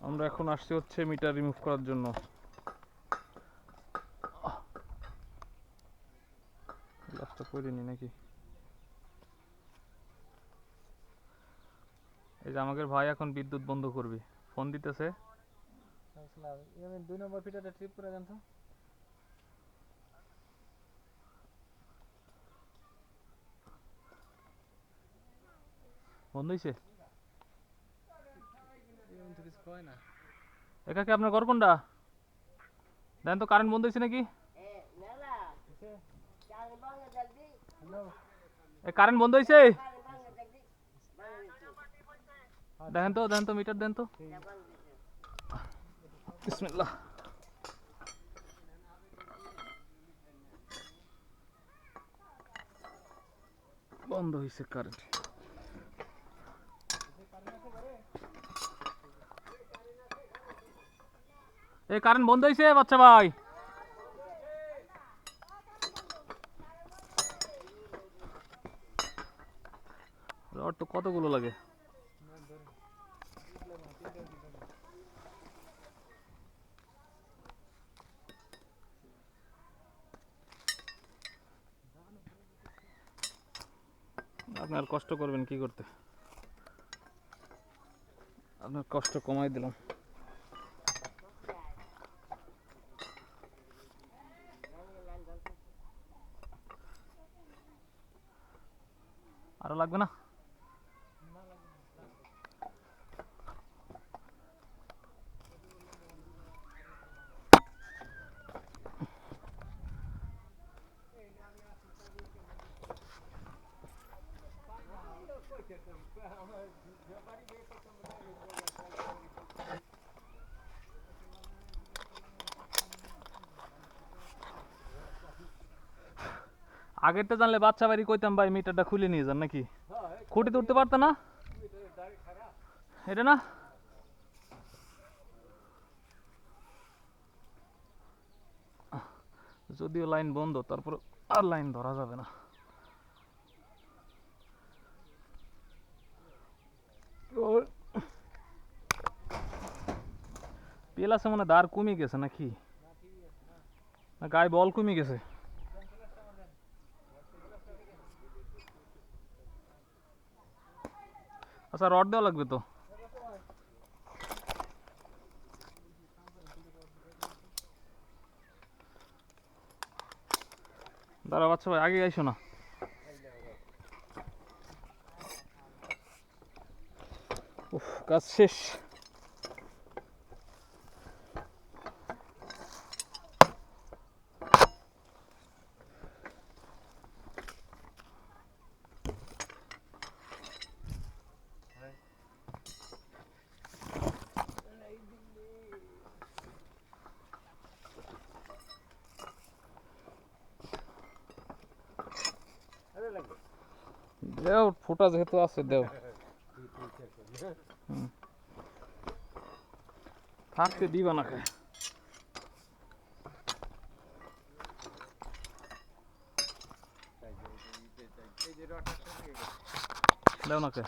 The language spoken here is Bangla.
আমরা এখন আসছি হচ্ছে মিটার রিমুভ করার জন্য। গ্লাসটা করিনি নাকি? এই যে আমাদের ভাই এখন বিদ্যুৎ বন্ধ করবে। ফোন দিতেছে। দুই নম্বর ফিটারটা ট্রিপ করে দেন তো। বন্ধ হয়েছে এমন তো কিছু কয় না একা কি আপনার ঘর কোনটা দেন তো কারেন্ট বন্ধ হয়েছে নাকি? এ কারেন্ট বন্ধ হয়েছে দেখেন তো দেখেন তো মিটার দেন তো। বিসমিল্লাহ। বন্ধ হয়েছে কারেন্ট এই কারেন্ট বন্ধ হয়েছে বাচ্চা ভাই। রড তো কতগুলো লাগে? আপনার কষ্ট করবেন কি করতে? আপনার কষ্ট কমাই দিলাম। আরও লাগবে না? আগেরটা জানলে বাচ্চা বাড়ি কইতাম, ভাই, মিটারটা খুলে নিয়ে যান নাকি? খুঁটিতে উঠতে পারতো না? এটা না? যদিও লাইন বন্ধ তারপর আর লাইন ধরা যাবে না। পেলাসে মনে দাঁড় কমে গেছে নাকি? না, গায়ে বল কমে গেছে। আচ্ছা রড দেওয়া লাগবে তো? দাঁড়া বাচ্চা ভাই আগে আইসো না? উফ কাজ শেষ। দেও ফোটা যেহেতু আছে দেও হুম। থাকতে দিবা না খায় দেও না খায়